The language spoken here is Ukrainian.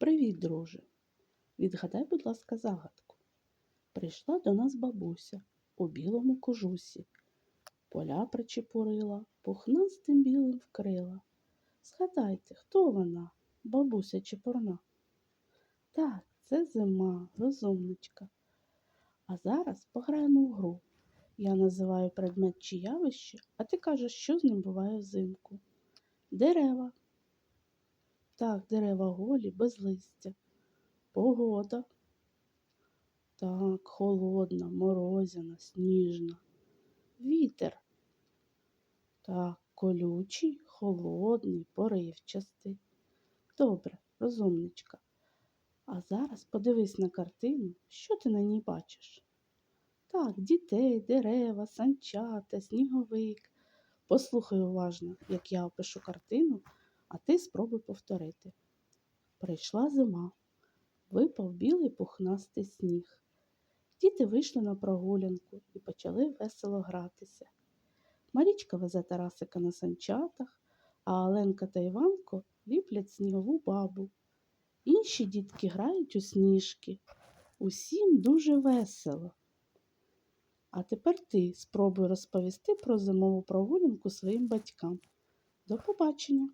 Привіт, друже. Відгадай, будь ласка, загадку. Прийшла до нас бабуся у білому кожусі. Поля причепурила, пухнастим білим вкрила. Згадайте, хто вона, бабуся чепурна? Так, це зима, розумничка. А зараз пограємо в гру. Я називаю предмет чи явище, а ти кажеш, що з ним буває взимку. Дерева. Так, дерева голі, без листя. Погода. Так, холодна, морозяна, сніжна. Вітер. Так, колючий, холодний, поривчастий. Добре, розумничка. А зараз подивись на картину, що ти на ній бачиш. Так, дітей, дерева, санчата, сніговик. Послухай уважно, як я опишу картину, а ти спробуй повторити. Прийшла зима, випав білий пухнастий сніг. Діти вийшли на прогулянку і почали весело гратися. Марічка везе Тарасика на санчатах, а Оленка та Іванко ліплять снігову бабу. Інші дітки грають у сніжки. Усім дуже весело. А тепер ти спробуй розповісти про зимову прогулянку своїм батькам. До побачення!